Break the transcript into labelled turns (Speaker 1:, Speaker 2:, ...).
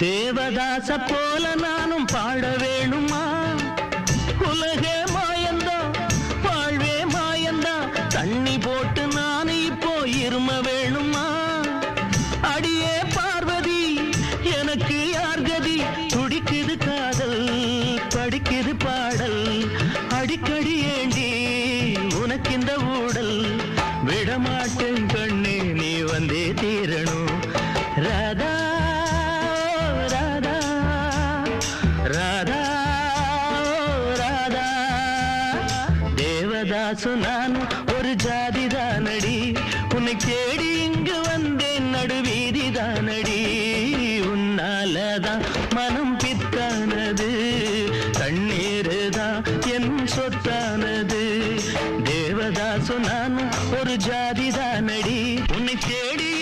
Speaker 1: தேவதாச போல நானும் பாட வேணுமா? உலகே மாயந்தா வாழ்வே மாயந்தா தண்ணி போட்டு நான் இப்போ இரும வேணுமா? அடியே பார்வதி எனக்கு யார் கதி? துடிக்குது காதல் படிக்குது பாடல். அடிக்கடி ஏண்டி உனக்கு இந்த ஊடல் விடமாட்டு தேவதாசு நான் ஒரு ஜாதி தானடி உன்னை தேடி இங்கு வந்தேன் நடுவீதி தானடி உன்னாலதான் மனம் பித்தானது தண்ணீரு தான் என் சொத்தானது. தேவதாசு நான் ஒரு ஜாதி தானடி உன்னை தேடி